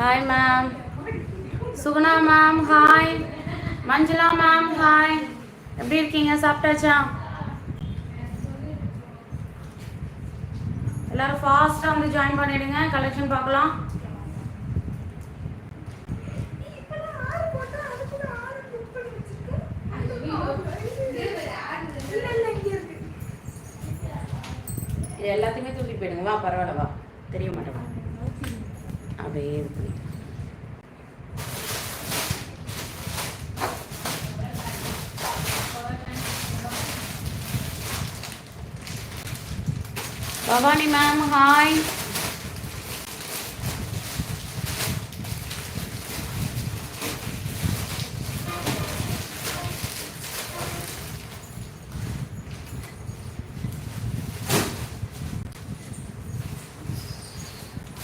Hi ma'am Suguna ma'am hi Manjula ma'am hi எப்படி இருக்கீங்க? சாப்பிட்டாச்சா? எல்லாரும் ஃபாஸ்ட்டாக வந்து ஜாயின் பண்ணிடுங்க. கலெக்ஷன் பார்க்கலாம். இது எல்லாத்தையுமே தூக்கிட்டு போயிடுங்க. வா பரவாயில்ல வா. தெரிய மாட்டேன் அப்படியே இருக்கு. Bhavani ma'am hi.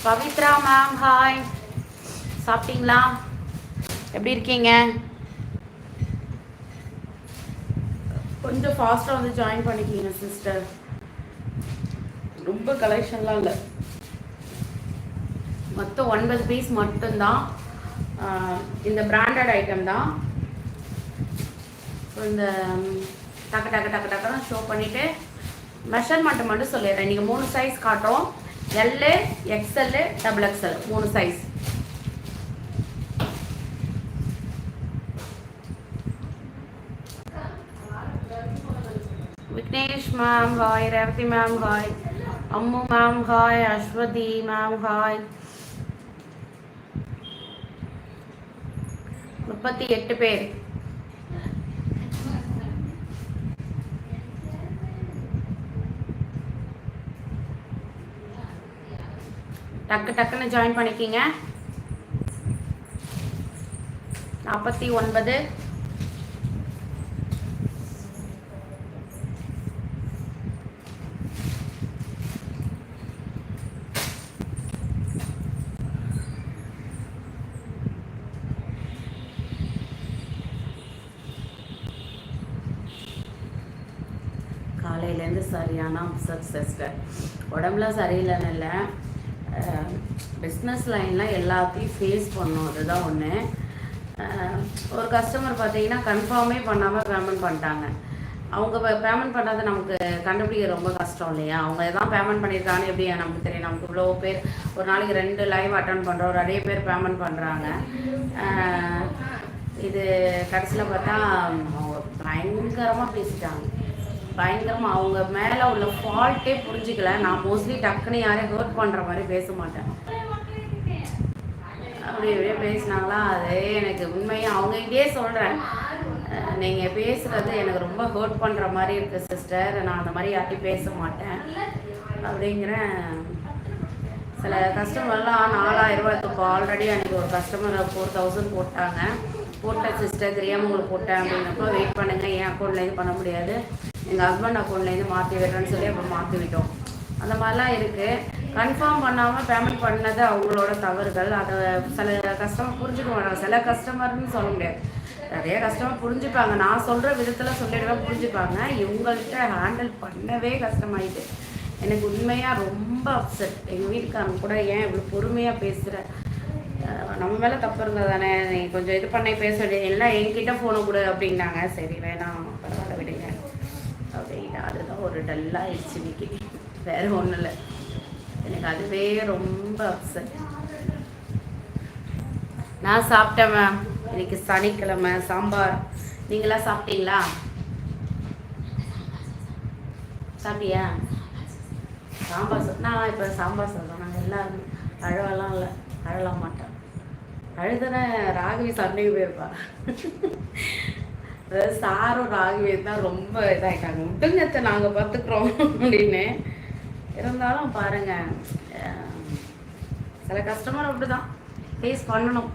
Pavithra ma'am hi. சாப்பிட்டீங்களா? எப்படி இருக்கீங்க? கொஞ்சம் ஃபாஸ்ட்டாக வந்து ஜாயின் பண்ணிக்கிங்க சிஸ்டர் ரொம்ப கலெக்ஷன்லாம் இல்லை. மொத்தம் ஒன்பது பீஸ் மட்டும்தான். இந்த பிராண்டட் ஐட்டம் தான். ஸோ இந்த டக்கு டக்கு டக்கு டக்குன்னு ஷோ பண்ணிவிட்டு மெஷர்மெண்ட்டு மட்டும் சொல்லிடுறேன். நீங்கள் மூணு சைஸ் காட்டுறோம். எல்லு எக்ஸ்எல்லு டபுள் எக்ஸ்எல் மூணு size Vignesh ma'am hi Revathi ma'am hi Ammu ma'am hi Aswathi ma'am hi. முப்பத்தி எட்டு பேர். டக்கு டக்குன்னு ஜாயின் பண்ணிக்கிங்க. நாற்பத்தி ஒன்பது. காலையிலேருந்து சரியான அப்செட் சிஸ்டர் உடம்புல சரியில்லைன்னு இல்லை. பிஸ்னஸ் லைனில் எல்லாத்தையும் ஃபேஸ் பண்ணும். அதுதான் ஒன்று ஒரு கஸ்டமர் பார்த்தீங்கன்னா கன்ஃபார்மே பண்ணாமல் பேமெண்ட் பண்ணிட்டாங்க. அவங்க பேமெண்ட் பண்ணாத நமக்கு கண்டுபிடிக்க ரொம்ப கஷ்டம் இல்லையா? அவங்க எதான் பேமெண்ட் பண்ணியிருக்காங்கன்னு எப்படி நமக்கு தெரியும்? நமக்கு இவ்வளோ பேர் ஒரு நாளைக்கு ரெண்டு லைவ் அட்டன் பண்ணுறோம் நிறைய பேர் பேமெண்ட் பண்ணுறாங்க இது கடைசியில் பார்த்தா அவங்க பயங்கரமாக பேசிட்டாங்க. பயங்கரமாக அவங்க மேலே உள்ள ஃபால்ட்டே புரிஞ்சிக்கல. நான் மோஸ்ட்லி டக்குன்னு யாரையும் ஹர்ட் பண்ணுற மாதிரி பேச மாட்டேன். அப்படி இப்படியே பேசினாங்களா? அதே எனக்கு உண்மையாக அவங்ககிட்டயே சொல்கிறேன் நீங்கள் பேசுகிறது எனக்கு ரொம்ப ஹர்ட் பண்ணுற மாதிரி இருக்குது சிஸ்டர் நான் அந்த மாதிரி யார்ட்டையும் பேச மாட்டேன். அப்படிங்கிறேன். சில கஸ்டமர்லாம் நாலாயிரம் ரூபாய் இப்போ ஆல்ரெடி அன்றைக்கி ஒரு கஸ்டமர் ஃபோர் தௌசண்ட் போட்டாங்க. போட்டேன் சிஸ்டர் தெரியாமல் உங்களுக்கு போட்டேன் அப்படின்னப்போ வெயிட் பண்ணுங்கள் என் அக்கௌண்ட்லேருந்து பண்ண முடியாது. எங்கள் ஹஸ்பண்ட் அக்கௌண்ட்லேருந்து மாற்றி விடுறேன்னு சொல்லி அப்புறம் மாற்றி விட்டோம். அந்த மாதிரிலாம் இருக்குது கன்ஃபார்ம் பண்ணாமல் பேமெண்ட் பண்ணது அவங்களோட தவறுகள். அதை சில கஸ்டமர் புரிஞ்சுக்க மாட்டாங்க சில கஸ்டமர்னு சொல்ல முடியாது. நிறைய கஸ்டமர் புரிஞ்சுப்பாங்க. நான் சொல்கிற விதத்தில் சொல்லிடுவேன் புரிஞ்சுப்பாங்க. இவங்கள்ட்ட ஹேண்டில் பண்ணவே கஷ்டமாயிட்டு எனக்கு உண்மையாக ரொம்ப அப்செட் எங்கள் வீட்டுக்காரங்க கூட ஏன் இவ்வளோ பொறுமையாக பேசுகிற நம்ம மேலே தப்பு இருந்தால் தானே? நீ கொஞ்சம் இது பண்ணி பேச வேண்டியது. எல்லாம் என்கிட்ட ஃபோனை கொடு அப்படின்னாங்க. சரி வேணாம். அதுதான் ஒரு டல்லாக ஆயிடுச்சு இன்னைக்கு. வேறு ஒன்றும் இல்லை. எனக்கு அதுவே ரொம்ப அப்செட் நான் சாப்பிட்டேன் மேம் இன்னைக்கு சனிக்கிழமை. சாம்பார். நீங்களாம் சாப்பிட்டீங்களா? சாப்பிட்டியா? சாம்பார் சார் நான் இப்போ சாம்பார் சாப்பிட்றேன் நாங்கள் எல்லாருமே அழவெல்லாம் இல்லை. அழலாம் மாட்டேன் அழுதுன ராகவி சண்டைக்கு போயிருப்பா. அதாவது சாரும் ராகவியும் தான் ரொம்ப இதாகிட்டாங்க விட்டுங்கத்தை நாங்கள் பார்த்துக்குறோம் அப்படின்னு. இருந்தாலும் பாருங்க சில கஸ்டமர் அப்படி தான் ஃபேஸ் பண்ணணும்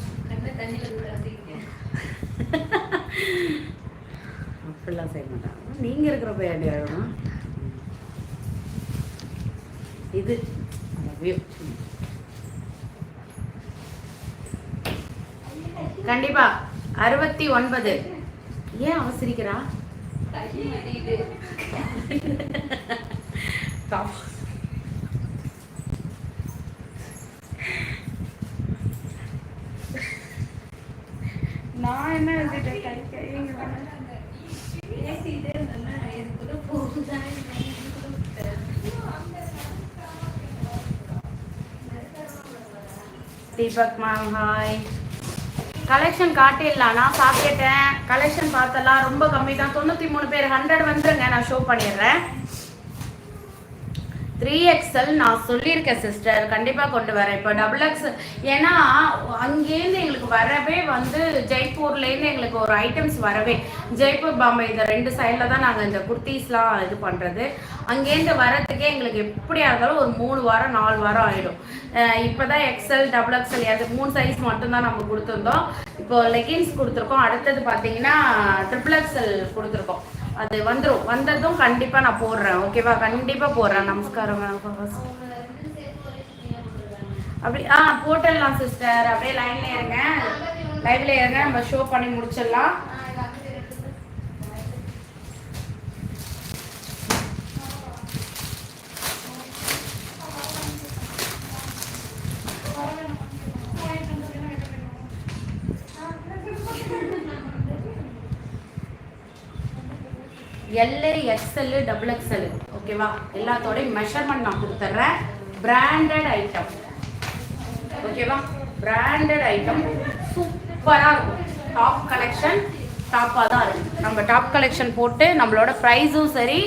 அப்படிலாம் செய்ய மாட்டாங்க. நீங்கள் இருக்கிறப்ப ஏன் அழணும் இது. கண்டிப்பா அறுபத்தி ஒன்பது. ஏன் அவசரிக்கிறா? நான் என்ன தீபக் மேம் ஹாய் கலெக்ஷன் காட்டிடலாம். நான் சாப்பிட்டுட்டேன். கலெக்ஷன் பார்த்தலாம் ரொம்ப கம்மி தான். தொண்ணூற்றி மூணு பேர் ஹண்ட்ரட் வந்துருங்க. நான் ஷோ பண்ணிடுறேன். த்ரீ எக்ஸ்எல் நான் சொல்லியிருக்கேன் சிஸ்டர் கண்டிப்பாக கொண்டு வரேன். இப்போ டபுள் எக்ஸ் ஏன்னா அங்கேருந்து எங்களுக்கு வரவே வந்து ஜெய்ப்பூர்லேருந்து எங்களுக்கு ஒரு ஐட்டம்ஸ் வரவே. ஜெய்ப்பூர் பாம்பே இந்த ரெண்டு சைடில் தான் நாங்கள் இந்த குர்த்தீஸ்லாம் இது பண்ணுறது அங்கேருந்து வரதுக்கே எங்களுக்கு எப்படியா இருந்தாலும் ஒரு மூணு வாரம் நாலு வாரம் ஆகிடும் இப்போ தான் எக்ஸ்எல் டபுள் எக்ஸ்எல் அது மூணு சைஸ் மட்டும்தான் நம்ம கொடுத்துருந்தோம். இப்போது லெகின்ஸ் கொடுத்துருக்கோம். அடுத்தது பார்த்தீங்கன்னா ட்ரிபிள் எக்ஸ்எல் கொடுத்துருக்கோம். அது வந்துடும் வந்ததும் கண்டிப்பாக நான் போடுறேன். ஓகேவா கண்டிப்பாக போடுறேன். நமஸ்காரம் மேம். அப்படி ஆ போட்டுடலாம் சிஸ்டர் அப்படியே லைன்ல இருங்க. லைவ்ல இருங்க. நம்ம ஷோ பண்ணி முடிச்சிடலாம். எல்ஏ எக்ஸ்எல் டபுள் எக்ஸ்எல் ஓகேவா எல்லாத்தோடையும் மெஷர்மெண்ட் நான் கொடுத்துட்றேன். பிராண்டட் ஐட்டம் ஓகேவா பிராண்டட் ஐட்டம் சூப்பராக இருக்கும். டாப் கலெக்ஷன் டாப்பாக தான் இருக்கும். நம்ம டாப் கலெக்ஷன் போட்டு நம்மளோட ப்ரைஸும் சரி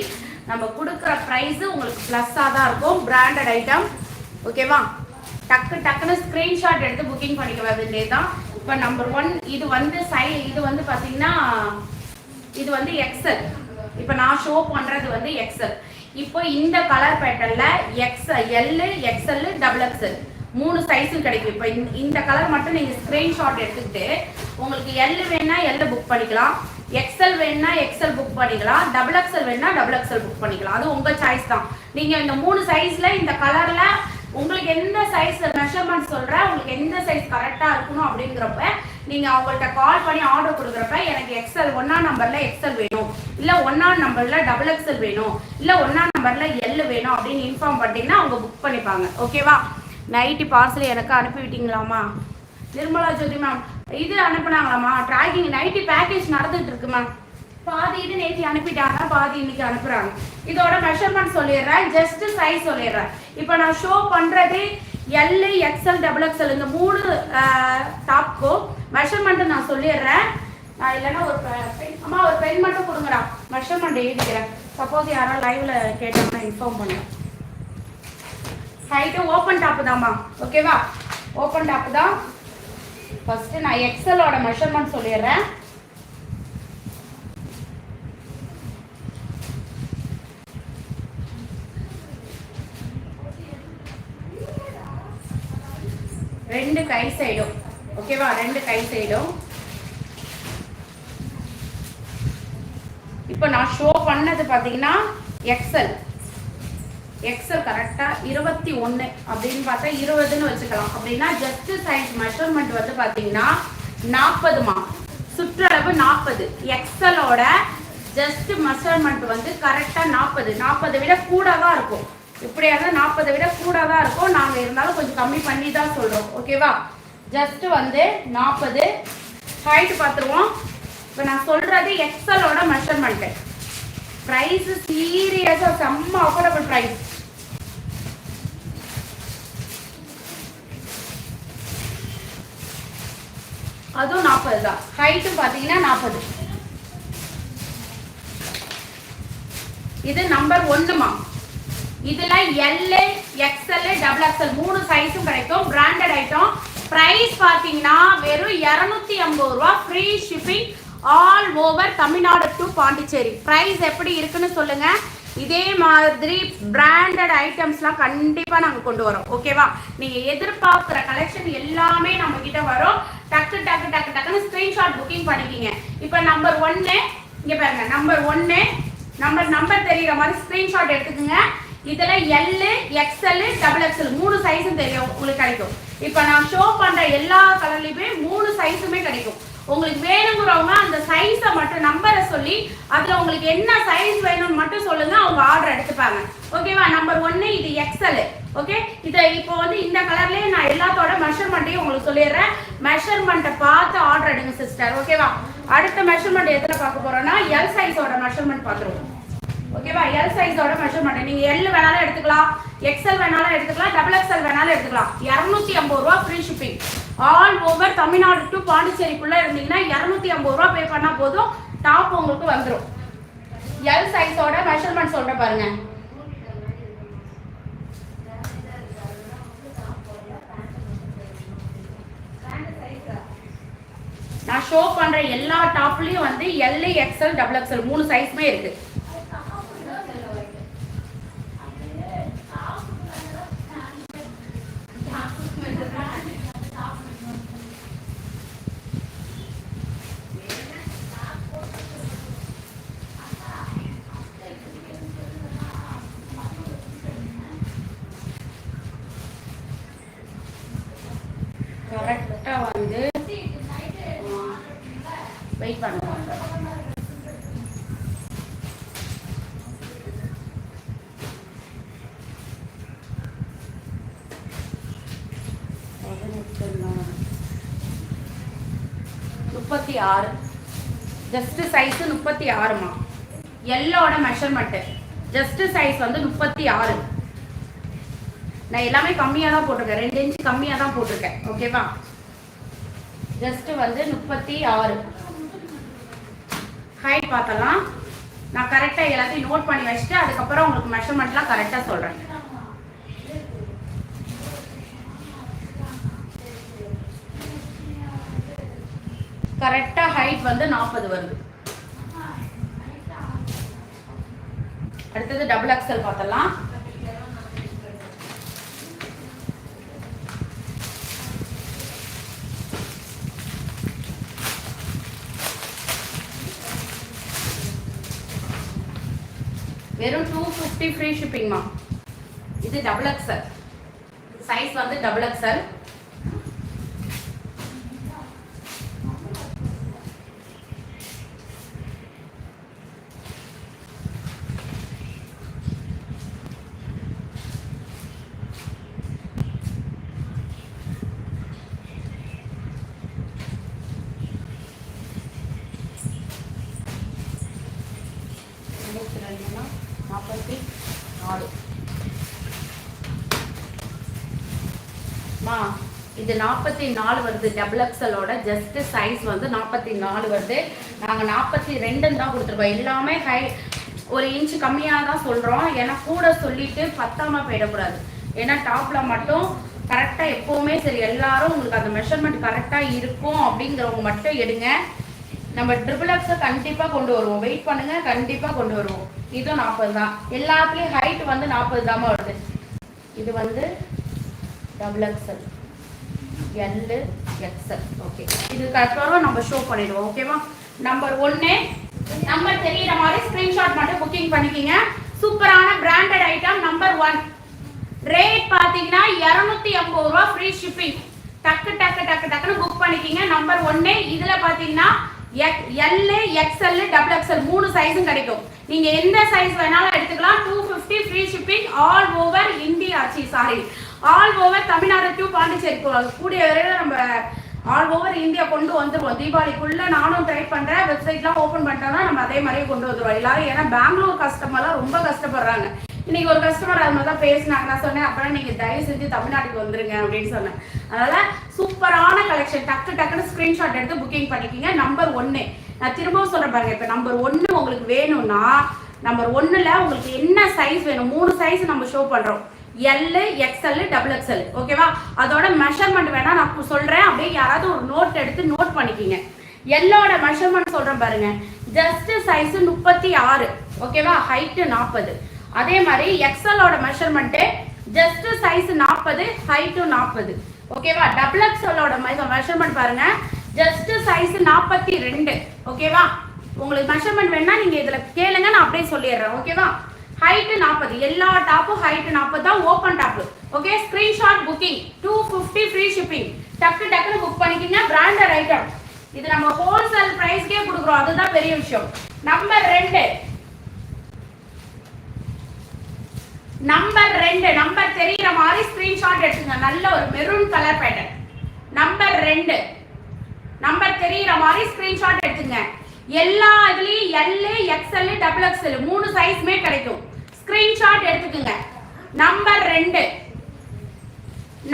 நம்ம கொடுக்குற ப்ரைஸு உங்களுக்கு ப்ளஸ்ஸாக தான் இருக்கும். பிராண்டட் ஐட்டம் ஓகேவா டக்கு டக்குன்னு ஸ்க்ரீன்ஷாட் எடுத்து புக்கிங் பண்ணிக்க வேண்டியது தான். இப்போ நம்பர் ஒன் இது வந்து சை இது வந்து பார்த்தீங்கன்னா இது வந்து எக்ஸல் இப்போ நான் ஷோ பண்ணுறது வந்து எக்ஸல் இப்போ இந்த colour பேட்டர்ல X L XL double XL மூணு சைஸும் கிடைக்கும். இப்போ இந்த- கலர் மட்டும் நீங்கள் ஸ்க்ரீன்ஷாட் எடுத்துக்கிட்டு உங்களுக்கு எல் வேணா எல்லு புக் பண்ணிக்கலாம். எக்ஸ்எல் வேணா எக்ஸ்எல் புக் பண்ணிக்கலாம். டபுள் எக்ஸ்எல் வேணா டபுள் எக்ஸ்எல் புக் பண்ணிக்கலாம். அது உங்கள் சாய்ஸ் தான். நீங்கள் இந்த மூணு சைஸில் இந்த கலரில் உங்களுக்கு எந்த சைஸ் மெஷர்மெண்ட் சொல்கிறேன் உங்களுக்கு எந்த சைஸ் கரெக்டாக இருக்கணும் அப்படிங்கிறப்ப நீங்கள் அவங்கள்ட்ட கால் பண்ணி ஆர்டர் கொடுக்குறப்ப எனக்கு எக்ஸல் ஒன்றாம் நம்பரில் எக்ஸல் வேணும். இல்லை ஒன்றாம் நம்பரில் டபுள் எக்ஸல் வேணும். இல்லை ஒன்றாம் நம்பரில் எல் வேணும் அப்படின்னு இன்ஃபார்ம் பண்ணிட்டீங்கன்னா அவங்க புக் பண்ணிப்பாங்க. ஓகேவா நைட்டு பார்சல் எனக்கு அனுப்பிவிட்டீங்களாமா? நிர்மலா ஜோதி மேம் இது அனுப்புனாங்களாம்மா ட்ராக்கிங் நைட்டு பேக்கேஜ் நடந்துட்டு இருக்கு மேம் பாதி இது நேற்று அனுப்பிட்டாங்க பாதி இன்னைக்கு அனுப்புறாங்க. இதோட மெஷர்மெண்ட் சொல்லிடுறேன் ஜஸ்ட் சைஸ் சொல்லிடுறேன். இப்போ நான் ஷோ பண்ணுறது எல்லு எக்ஸ்எல் டபுள் எக்ஸ்எல் இந்த மூணு டாப்க்கும் மெஷர்மெண்ட்டு நான் சொல்லிடுறேன். நான் இல்லைன்னா ஒரு பென் அம்மா ஒரு பென் மட்டும் கொடுங்கடா. மெஷர்மெண்ட் எழுதிக்கிறேன். சப்போஸ் யாராவது லைவ்ல கேட்டாங்கன்னா இன்ஃபார்ம் பண்ணுறேன் ஹைட்டு ஓப்பன் டாப்பு தாம்மா. ஓகேவா ஓப்பன் டாப்பு தான். ஃபஸ்ட்டு நான் எக்ஸலோட மெஷர்மெண்ட் சொல்லிடுறேன். ரெண்டு கை சைடும் ஓகேவா? ரெண்டு கை சைடும். இப்போ நான் ஷோ பண்ணது பார்த்தீங்கன்னா எக்ஸல் எக்ஸல் கரெக்டாக இருபத்தி ஒன்று அப்படின்னு பார்த்தா இருபதுன்னு வச்சுக்கலாம். அப்படின்னா ஜஸ்ட் சைஸ் மெஷர்மெண்ட் வந்து பார்த்தீங்கன்னா நாற்பதுமா சுற்றளவு நாற்பது எக்ஸலோட ஜஸ்ட் மெஷர்மெண்ட் வந்து கரெக்டாக நாற்பது நாற்பதை விட கூட தான் இருக்கும்? இப்படியாக நாற்பதை விட கூட தான் இருக்கும்? நாங்கள் இருந்தாலும் கொஞ்சம் கம்மி பண்ணி தான் சொல்கிறோம் ஓகேவா? ஜஸ்ட் வந்து நாற்பது ஹைட் பார்த்துருவோம். இப்போ நான் சொல்கிறது எக்ஸலோட மெஷர்மெண்ட்டு ப்ரைஸ் சீரியஸாக செம்ம அஃபோர்டபுள் ப்ரைஸ் அதுவும் நாற்பது தான். ஹைட்டும் பார்த்தீங்கன்னா நாற்பது இது நம்பர் ஒன்றுமா இதில் எல் எக்ஸ்எல் டபுள் எக்ஸ்எல் மூணு சைஸும் கிடைக்கும். பிராண்டட் ஐட்டம் ப்ரைஸ் பார்த்தீங்கன்னா வெறும் இரநூத்தி ஐம்பது ரூபா free shipping all over Tamil Nadu to Pondicherry. Price எப்படி இருக்குன்னு சொல்லுங்க. இதே மாதிரி பிராண்டட் ஐட்டம்ஸ்லாம் கண்டிப்பாக நாங்கள் கொண்டு வரோம். ஓகேவா நீங்கள் எதிர்பார்க்குற கலெக்ஷன் எல்லாமே நம்ம கிட்ட வரும். டக்கு டக்கு டக்கு டக்குன்னு ஸ்கிரீன்ஷாட் புக்கிங் பண்ணிக்கிங்க. இப்போ நம்பர் ஒன்னு இங்கே பாருங்க நம்பர் ஒன்னு நம்பர் நம்பர் தெரியுற மாதிரி ஸ்கிரீன்ஷாட் எடுத்துக்கோங்க. இதில் எல்லு எக்ஸ்எல் டபுள் எக்ஸ்எல் மூணு சைஸும் தெரியும் உங்களுக்கு கிடைக்கும். இப்போ நான் ஷோ பண்ணுற எல்லா கலர்லையுமே மூணு சைஸுமே கிடைக்கும். உங்களுக்கு வேணுங்கிறவங்க அந்த சைஸை மட்டும் நம்பரை சொல்லி அதில் உங்களுக்கு என்ன சைஸ் வேணும்னு மட்டும் சொல்லுங்க அவங்க ஆர்டர் எடுத்துப்பாங்க. ஓகேவா நம்பர் ஒன்று இது எக்ஸல் ஓகே இதை இப்போ வந்து இந்த கலர்லேயே நான் எல்லாத்தோட மெஷர்மெண்ட்டையும் உங்களுக்கு சொல்லிடுறேன். மெஷர்மெண்ட்டை பார்த்து ஆர்டர் எடுங்க சிஸ்டர் ஓகேவா அடுத்த மெஷர்மெண்ட் எதில் பார்க்க போகிறோன்னா எல் சைஸோட மெஷர்மெண்ட் பார்த்துருவோம். ஓகேவா எல் சைஸோட மெஷர்மெண்ட் நீங்கள் எல் வேணாலும் எடுத்துக்கலாம். எக்ஸ்எல் வேணாலும் எடுத்துக்கலாம் டபுள் எக்ஸ்எல் வேணாலும் எடுத்துக்கலாம். இரநூத்தி ஐம்பது ரூபா free shipping all over Tamil Nadu to பாண்டிச்சேரிக்குள்ள இருந்தீங்கன்னா இரநூத்தி ஐம்பது ரூபா பே பண்ணா போதும். டாப் உங்களுக்கு வந்துடும் எல் சைஸோட மெஷர்மெண்ட் சொல்றேன் பாருங்க. நான் ஷோ பண்ற எல்லா டாப்லயும் வந்து எல்ஏ எக்ஸ்எல் டபுள் எக்ஸ்எல் மூணு சைஸ்மே இருக்கு கரெக்டா வந்து வெயிட் பண்ணுவாங்க முப்பத்தி ஆறு. ஜஸ்ட் சைஸ் முப்பத்தி ஆறுமா எல்லோட மெஷர்மெண்ட் ஜஸ்ட் சைஸ் வந்து முப்பத்தி ஆறு. நான் எல்லாமே கம்மியாக தான் போட்டிருக்கேன். ரெண்டு இன்ச் கம்மியாக தான் போட்டிருக்கேன். ஓகேவா ஜஸ்ட் வந்து முப்பத்தி ஆறு. ஹைட் பார்த்தலாம் நான் கரெக்டாக எல்லாத்தையும் நோட் பண்ணி வச்சுட்டு அதுக்கப்புறம் உங்களுக்கு மெஷர்மெண்ட்லாம் கரெக்டாக சொல்கிறேன் கரெக்டாக ஹைட் வந்து நாற்பது வருது. அடுத்தது டபுள் எக்ஸல் பார்த்தலாம் வெறும் டூ ஃபிஃப்டி ஃப்ரீ ஷிப்பிங்மா இது டபுள் எக்ஸல் சைஸ் வந்து டபுள் எக்ஸல் இருபத்தி ரெண்டுனா நாற்பத்தி நாலு மா இது நாற்பத்தி நாலு வருது டபுள் எக்ஸலோட ஜஸ்ட் சைஸ் வந்து நாற்பத்தி நாலு வருது. நாங்கள் நாற்பத்தி ரெண்டுன்னு தான் கொடுத்துருக்கோம். எல்லாமே ஹை ஒரு இன்ச் கம்மியாக தான் சொல்கிறோம் ஏன்னா கூட சொல்லிட்டு பத்தாமல் போயிடக்கூடாது. ஏன்னா டாப்பில் மட்டும் கரெக்டாக எப்போவுமே சரி எல்லாரும் உங்களுக்கு அந்த மெஷர்மெண்ட் கரெக்டாக இருக்கும் அப்படிங்கிறவங்க மட்டும் எடுங்க. நம்ம ட்ரிபிள் எக்ஸை கண்டிப்பாக கொண்டு வருவோம். வெயிட் பண்ணுங்கள் கண்டிப்பாக கொண்டு வருவோம். இதுவும் நாற்பது தான். எல்லாத்துலேயும் ஹைட் வந்து நாற்பது தாம்மா வருது. இது வந்து double XL L XL okay இது கரெக்டாக நம்ம ஷோ பண்ணிடுவோம் ஓகேவா நம்பர் ஒன்று நம்பர் தெரியிற மாதிரி ஸ்க்ரீன்ஷாட் மட்டும் புக்கிங் பண்ணிக்கிங்க. சூப்பரான branded item number one rate பார்த்தீங்கன்னா இரநூத்தி ஐம்பது ரூபா ஃப்ரீ ஷிப்பிங் டக்கு டக்கு டக்கு டக்குன்னு புக் பண்ணிக்கிங்க. நம்பர் ஒன்று இதில் பார்த்தீங்கன்னா எல்லு எக்ஸ்எல் டபுள் எக்ஸ்எல் மூணு சைஸும் கிடைக்கும். நீங்க எந்த சைஸ் வேணாலும் எடுத்துக்கலாம். Two fifty free shipping all over India C sorry all over Tamil Nadu to Pondicherry கூ- கூடிய விரைவில் நம்ம ஆல் ஓவர் இந்தியா கொண்டு வந்துருவோம் தீபாவளிக்குள்ள நானும் ட்ரை பண்றேன். வெப்சைட்லாம் ஓப்பன் பண்ணிட்டோம்னா நம்ம அதே மாதிரியே கொண்டு வந்துருவோம். எல்லாரும் ஏன்னா பெங்களூர் கஸ்டமர்லாம் ரொம்ப கஷ்டப்படுறாங்க. இன்னைக்கு ஒரு கஸ்டமர் அது மாதிரி தான் பேசினாங்க. நான் சொன்னேன் அப்புறம் நீங்க தயவு செஞ்சு தமிழ்நாட்டுக்கு வந்துருங்க அப்படின்னு சொன்னேன். அதனால சூப்பரான கலெக்ஷன் டக்கு டக்குன்னு ஸ்கிரீன்ஷாட் எடுத்து புக்கிங் பண்ணிக்கிங்க. நம்பர் ஒன்னு நான் திரும்பவும் சொல்றேன் பாருங்க இப்போ நம்பர் ஒன்னு உங்களுக்கு வேணும்னா நம்பர் ஒன்னுல உங்களுக்கு என்ன சைஸ் வேணும்? மூணு சைஸ் நம்ம ஷோ பண்றோம். எல்லு எக்ஸ்எல் டபுள் எக்ஸ்எல் ஓகேவா அதோட மெஷர்மெண்ட் வேணா நான் சொல்றேன். அப்படியே யாராவது ஒரு நோட் எடுத்து நோட் பண்ணிக்கிங்க. எல்லோட மெஷர்மெண்ட் சொல்றேன் பாருங்க. ஜஸ்ட் சைஸ் முப்பத்தி ஆறு. ஓகேவா ஹைட்டு நாற்பது அதே மாதிரி எக்ஸ்எலோட மெஷர்மெண்ட்டு ஜஸ்ட் சைஸ் நாற்பது ஹைட்டு நாற்பது ஓகேவா டபுள் எக்ஸ்எலோட மெஷர்மெண்ட் பாருங்க. ஜஸ்ட் சைஸ் நாற்பத்தி ரெண்டு. ஓகேவா உங்களுக்கு மெஷர்மெண்ட் வேணா நீங்க இதுல கேளுங்க நான் அப்படியே சொல்லிடுறேன். ஓகேவா ஹைட்டு நாற்பது. எல்லா டாப்பும் ஹைட்டு நாற்பது தான் open top okay screenshot booking two fifty free shipping டக்கு டக்குன்னு புக் பண்ணிக்கிங்க. பிராண்டட் ஐட்டம் இது நம்ம ஹோல்சேல் ப்ரைஸ்க்கே கொடுக்குறோம். அதுதான் பெரிய விஷயம். நம்பர் ரெண்டு. நம்பர் ரெண்டு. நம்பர் தெரியுற மாதிரி ஸ்கிரீன்ஷாட் எடுத்துங்க. நல்ல ஒரு மெரூன் கலர் பேட்டர்ன் நம்பர் ரெண்டு. நம்பர் தெரியுற மாதிரி ஸ்கிரீன்ஷாட் எடுத்துங்க. எல்லா இதுலயும் எல்லு எக்ஸ்எல் டபுள் எக்ஸ்எல் மூணு சைஸ்மே கிடைக்கும். ஸ்கிரீன்ஷாட் எடுத்துக்கோங்க. நம்பர் ரெண்டு.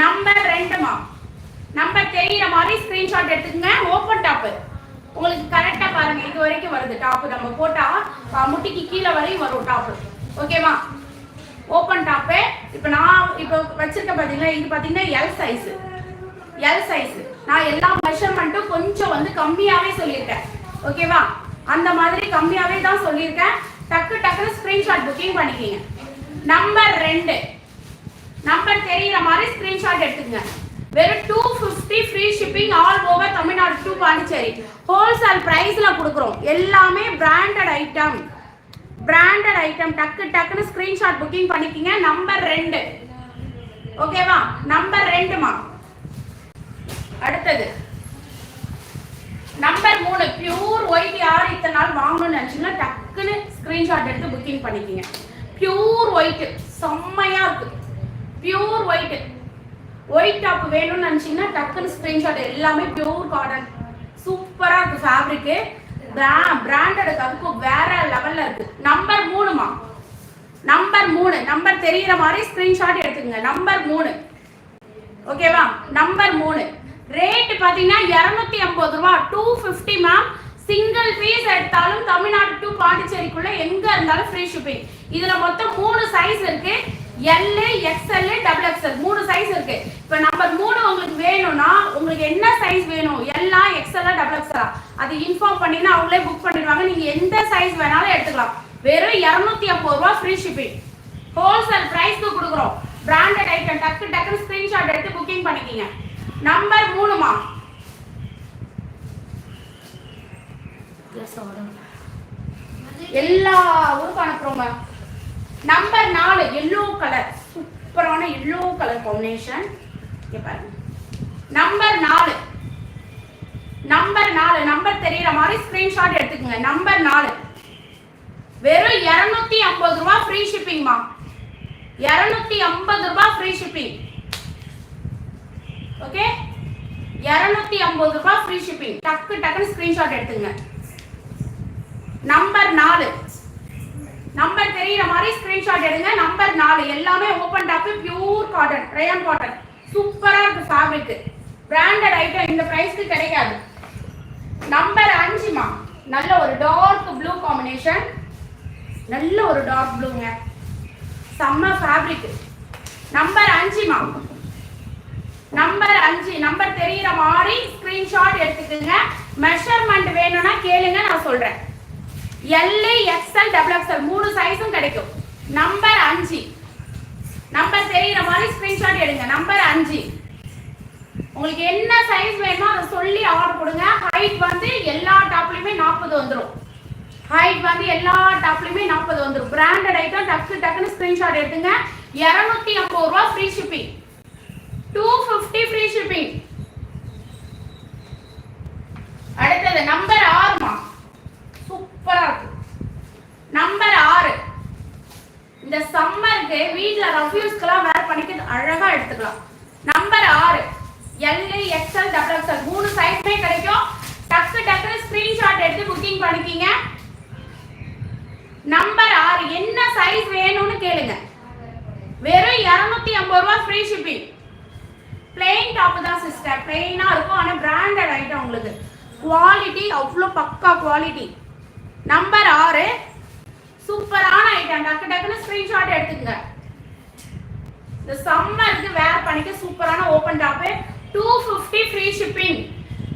நம்பர் ரெண்டுமா? நம்பர் தெரியுற மாதிரி ஸ்கிரீன்ஷாட் எடுத்துக்கோங்க. ஓப்பன் டாப் உங்களுக்கு கரெக்டா பாருங்க. இது வரைக்கும் வருது. டாப் நம்ம போட்டா முட்டிக்கு கீழே வரையும் வரும் டாப் ஓகேவா ஓப்பன் டாப்பு இப்போ நான் இப்போ வச்சிருக்க பார்த்தீங்கன்னா இது பார்த்தீங்கன்னா எல் சைஸ் எல் சைஸ் நான் எல்லா மெஷர்மெண்ட்டும் கொஞ்சம் வந்து கம்மியாகவே சொல்லியிருக்கேன். ஓகேவா அந்த மாதிரி கம்மியாவே தான் சொல்லியிருக்கேன். டக்கு டக்குன்னு ஸ்கிரீன்ஷாட் புக்கிங் பண்ணிக்கிங்க. நம்பர் ரெண்டு. நம்பர் தெரியுற மாதிரி ஸ்கிரீன்ஷாட் எடுத்துங்க வெறும் two fifty free shipping all over Tamil Nadu to Pondicherry wholesale ப்ரைஸில் கொடுக்குறோம். எல்லாமே பிராண்டட் ஐட்டம் பிராண்டட் ஐட்டம் டக்கு டக்குன்னு ஸ்கிரீன்ஷாட் புக்கிங் பண்ணிக்கிங்க. நம்பர் ரெண்டு. ஓகேவா நம்பர் ரெண்டுமா? அடுத்தது. நம்பர் மூணு பியூர் ஒயிட் யார் இத்தனை நாள் வாங்கணும்னு நினச்சிங்கன்னா டக்குன்னு ஸ்க்ரீன்ஷாட் எடுத்து புக்கிங் பண்ணிக்கிங்க. பியூர் ஒயிட் செம்மையாக இருக்குது பியூர் ஒயிட் ஒயிட் டாப் வேணும்னு நினச்சிங்கன்னா டக்குன்னு ஸ்க்ரீன்ஷாட் எல்லாமே பியூர் காட்டன் சூப்பராக இருக்குது ஃபேப்ரிக்கு பிராண்டட் அதுக்கும் வேற லெவலில் இருக்குது நம்பர் மூணுமா? நம்பர் மூணு. நம்பர் தெரிகிற மாதிரி ஸ்க்ரீன்ஷாட் எடுத்துக்கோங்க. நம்பர் மூணு. ஓகேவா நம்பர் மூணு. ரேட் பார்த்தீங்கன்னா இரநூத்தி ஐம்பது ரூபா two fifty ma'am single piece எடுத்தாலும் தமிழ்நாடு டு பாண்டிச்சேரிக்குள்ள எங்க இருந்தாலும் ஃப்ரீ ஷிப்பிங் இதுல மொத்தம் மூணு சைஸ் இருக்கு. எல்லு எக்ஸ்எல் டபுள் எக்ஸ்எல் மூணு சைஸ் இருக்கு. இப்போ நம்பர் மூணு உங்களுக்கு வேணும்னா உங்களுக்கு என்ன சைஸ் வேணும்? எல்லா எக்ஸ்எல்லா டபுள் எக்ஸ்எல்லா அது இன்ஃபார்ம் பண்ணினா அவங்களே புக் பண்ணிடுவாங்க. நீங்க எந்த சைஸ் வேணாலும் எடுத்துக்கலாம். வெறும் இரநூத்தி ஐம்பது ரூபா ஃப்ரீ ஷிப்பிங் ஹோல்சேல் பிரைஸ்க்கு கொடுக்குறோம். பிராண்டட் ஐட்டம் டக்கு டக்குன்னு ஸ்கிரீன்ஷாட் எடுத்து புக்கிங் பண்ணிக்கிங்க. நம்பர் மூணுமா? எல்லா ஊருக்கும் அனுப்புறோங்க நம்பர் நாலு எல்லோ கலர் சூப்பரான எல்லோ கலர் காம்பினேஷன் பாருங்க. நம்பர் நாலு. நம்பர் நாலு நம்பர் தெரியற மாதிரி ஸ்கிரீன்ஷாட் எடுத்துக்கோங்க. நம்பர் நாலு. வெறும் இருநூத்தி ஐம்பது ரூபா ஃப்ரீ ஷிப்பிங்மா இருநூத்தி ஐம்பது ரூபா ஃப்ரீ ஷிப்பிங் ஓகே இரநூத்தி ஐம்பது ரூபாய் ஃப்ரீ ஷிப்பிங் டக்கு டக்குன்னு ஸ்கிரீன்ஷாட் எடுத்துங்க. நம்பர் நாலு. நம்பர் தெரியுற மாதிரி ஸ்கிரீன்ஷாட் எடுங்க. நம்பர் நாலு. எல்லாமே open top pure cotton rayon cotton சூப்பரா இருக்கு ஃபேப்ரிக் பிராண்டட் ஐட்டம் இந்த பிரைஸ்க்கு கிடைக்காது. நம்பர் அஞ்சுமா நல்ல ஒரு டார்க் ப்ளூ காம்பினேஷன் நல்ல ஒரு டார்க் ப்ளூங்க செம்ம ஃபேப்ரிக் நம்பர் அஞ்சுமா நம்பர் அஞ்சு நம்பர் தெரிகிற மாதிரி ஸ்கிரீன்ஷாட் எடுத்துக்கோங்க. மெஷர்மெண்ட் வேணும்னா கேளுங்க நான் சொல்றேன். எல்ஏ எக்ஸ்எல் டபுள் எக்ஸ்எல் மூணு சைஸும் கிடைக்கும். நம்பர் அஞ்சு. நம்பர் தெரிகிற மாதிரி ஸ்கிரீன்ஷாட் எடுங்க. நம்பர் அஞ்சு. உங்களுக்கு என்ன சைஸ் வேணுமோ அதை சொல்லி ஆர்டர் கொடுங்க. ஹைட் வந்து எல்லா டாப்லையுமே நாற்பது வந்துடும் ஹைட் வந்து எல்லா டாப்லையுமே நாற்பது வந்துடும் பிராண்டட் ஐட்டம் டக்கு டக்குன்னு ஸ்கிரீன்ஷாட் எடுத்துங்க. இரநூத்தி ஐம்பது ரூபா free shipping two fifty free shipping அடுத்தது நம்பர் ஆறுமா சூப்பரா இருக்கு. நம்பர் ஆறு. இந்த சம்மருக்கு வீட்டில் ரஃப்யூஸ்க்கெல்லாம் வேர் பண்ணிக்க அழகா எடுத்துக்கலாம். நம்பர் ஆறு. எல்லு எக்ஸ்எல் டபுள் எக்ஸ்எல் மூணு சைஸ்மே கிடைக்கும். டக்கு டக்கு ஸ்கிரீன்ஷாட் எடுத்து புக்கிங் பண்ணிக்கிங்க. நம்பர் ஆறு என்ன சைஸ் வேணும்னு கேளுங்க. வெறும் இரநூத்தி ஐம்பது ரூபா ஃப்ரீ ஷிப்பிங் பிளெயின் டாப் தான் சிஸ்டர் பிளெயினாக இருக்கும். ஆனால் பிராண்டட் ஐட்டம் உங்களுக்கு. குவாலிட்டி அவ்வளோ பக்கா குவாலிட்டி நம்பர் ஆறு சூப்பரான ஐட்டம் டக்கு டக்குன்னு ஸ்க்ரீன்ஷாட் எடுத்துக்கங்க. இந்த சம்மருக்கு வேர் பண்ணிக்க சூப்பரான open top two fifty free shipping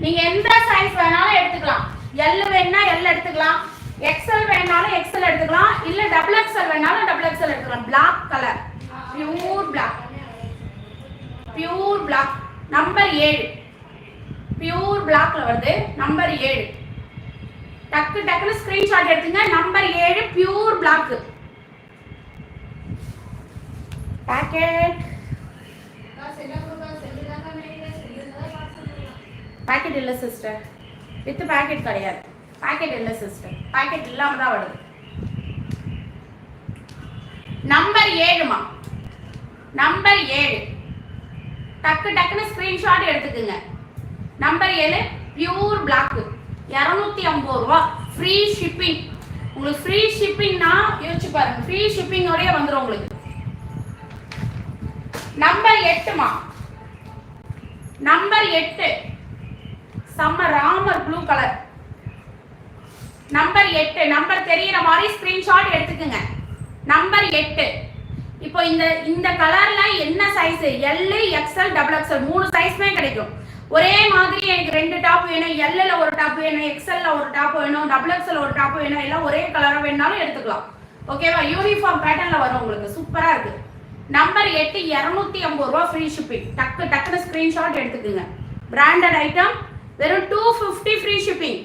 நீங்கள் எந்த சைஸ் வேணாலும் எடுத்துக்கலாம். எல் வேணா எல் எடுத்துக்கலாம். எக்ஸ்எல் வேணாலும் எக்ஸ்எல் எடுத்துக்கலாம். இல்லை டபுள் எக்ஸ்எல் வேணாலும் டபுள் எக்ஸ்எல் எடுத்துக்கலாம். Black colour pure black pure number ஏழு. பியூர் பிளாக்ல வருது நம்பர் ஏழு. டக்கு டக்குன்னு ஸ்கிரீன்ஷாட் எடுத்துங்க நம்பர் ஏழு பியூர் பிளாக் பேக்கெட் பேக்கெட் இல்லை சிஸ்டர் வித் பேக்கெட் கிடையாது. பேக்கெட் இல்லை சிஸ்டர் பேக்கெட் இல்லாம தான் வருது. நம்பர் ஏழுமா? நம்பர் ஏழு. டக்கு டக்குன்னு ஸ்கிரீன்ஷாட் எடுத்துக்குங்க. நம்பர் ஏழு பியூர் பிளாக் இரநூத்தி ஐம்பது ரூபா. ஃப்ரீ ஷிப்பிங் உங்களுக்கு ஃப்ரீ ஷிப்பிங்னா யோசிச்சு பாருங்க. ஃப்ரீ ஷிப்பிங்கோடய வந்துடும் உங்களுக்கு. நம்பர் எட்டுமா நம்பர் எட்டு. செம்ம ராமர் ப்ளூ கலர் நம்பர் எட்டு. நம்பர் தெரியிற மாதிரி ஸ்கிரீன்ஷாட் எடுத்துக்குங்க. நம்பர் எட்டு. இப்போ இந்த இந்த கலர்ல என்ன size L XL double XL மூணு சைஸ்மே கிடைக்கும். ஒரே மாதிரி எனக்கு ரெண்டு டாப் வேணும். எல்ல ஒரு டாப் வேணும். எக்ஸ்எல்ல ஒரு டாப் வேணும். டபுள் எக்ஸ்எல் ஒரு டாப் வேணும். எல்லாம் ஒரே கலரா வேணாலும் எடுத்துக்கலாம். ஓகேவா யூனிஃபார்ம் பேட்டர்ன்ல வரும் உங்களுக்கு. சூப்பரா இருக்கு. நம்பர் எட்டு இரநூத்தி ஐம்பது ரூபா ஃப்ரீ ஷிப்பிங் டக்கு டக்குன்னு ஸ்கிரீன்ஷாட் எடுத்துக்கோங்க. பிராண்டட் ஐட்டம் வெறும் two fifty free shipping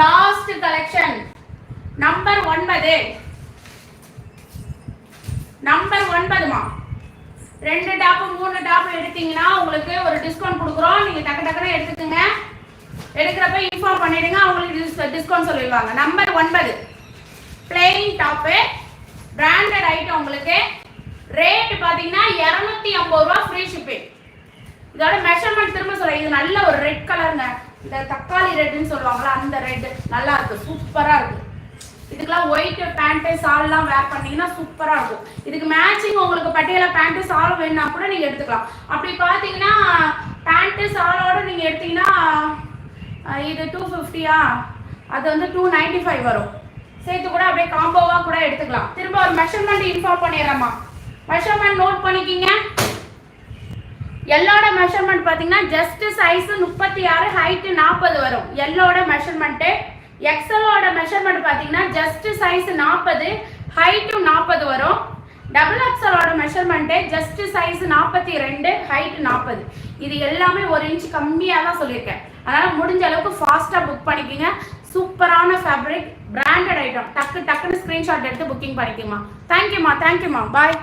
last collection number ஒன்பது. நம்பர் ஒன்பதுமா ரெண்டு டாப்பு மூணு டாப்பு எடுத்தீங்கன்னா உங்களுக்கு ஒரு டிஸ்கவுண்ட் கொடுக்குறோம். நீங்க டக்கு டக்குன்னு எடுத்துக்கோங்க. எடுக்கிறப்ப இன்ஃபார்ம் பண்ணிடுங்க. அவங்களுக்கு டிஸ்கவுண்ட் சொல்லிடுவாங்க. நம்பர் ஒன்பது. பிளெயின் டாப்பு பிராண்டட் ஐட்டம் உங்களுக்கு ரேட் பார்த்தீங்கன்னா இரநூத்தி ஐம்பது ரூபா ஃப்ரீ ஷிப்பிங் இதோட மெஷர்மெண்ட் திரும்ப சொல்றேன். இது நல்ல ஒரு ரெட் கலருங்க இந்த தக்காளி ரெட்டுன்னு சொல்லுவாங்களா அந்த ரெட் நல்லா இருக்கு. சூப்பரா இருக்கு. இதுக்கெல்லாம் ஒயிட் பேண்ட்டு சால்லாம் வேர் பண்ணீங்கன்னா சூப்பராக இருக்கும். இதுக்கு மேட்சிங் உங்களுக்கு பட்டியல பேண்ட்டு சால் வேணும்னா கூட நீங்கள் எடுத்துக்கலாம். அப்படி பார்த்தீங்கன்னா பேண்ட்டு சாலோட நீங்கள் எடுத்தீங்கன்னா இது டூ ஃபிஃப்டியா அது வந்து டூ நைன்டி ஃபைவ் வரும். சேர்த்து கூட அப்படியே காம்போவாக கூட எடுத்துக்கலாம். திரும்ப ஒரு மெஷர்மெண்ட் இன்ஃபார்ம் பண்ணிடுறேம்மா. மெஷர்மெண்ட் நோட் பண்ணிக்கிங்க. எல்லோட மெஷர்மெண்ட் பார்த்தீங்கன்னா ஜஸ்ட் சைஸ் முப்பத்தி ஆறு ஹைட்டு நாற்பது வரும். எல்லோட மெஷர்மெண்ட்டு எக்ஸலோட மெஷர்மெண்ட் பார்த்தீங்கன்னா ஜஸ்ட் சைஸ் நாற்பது ஹைட்டும் நாற்பது வரும். டபுள் எக்ஸலோட மெஷர்மெண்ட்டு ஜஸ்ட் சைஸ் நாற்பத்தி ரெண்டு ஹைட் நாற்பது இது எல்லாமே ஒரு இன்ச் கம்மியாக தான் சொல்லியிருக்கேன். அதனால் முடிஞ்ச அளவுக்கு ஃபாஸ்ட்டாக புக் பண்ணிக்கோங்க. சூப்பரான ஃபேப்ரிக் பிராண்டட் ஐட்டம் டக்கு டக்குன்னு ஸ்க்ரீன்ஷாட் எடுத்து புக்கிங் பண்ணிக்கோமா தேங்க்யூமா தேங்க்யூமா பாய்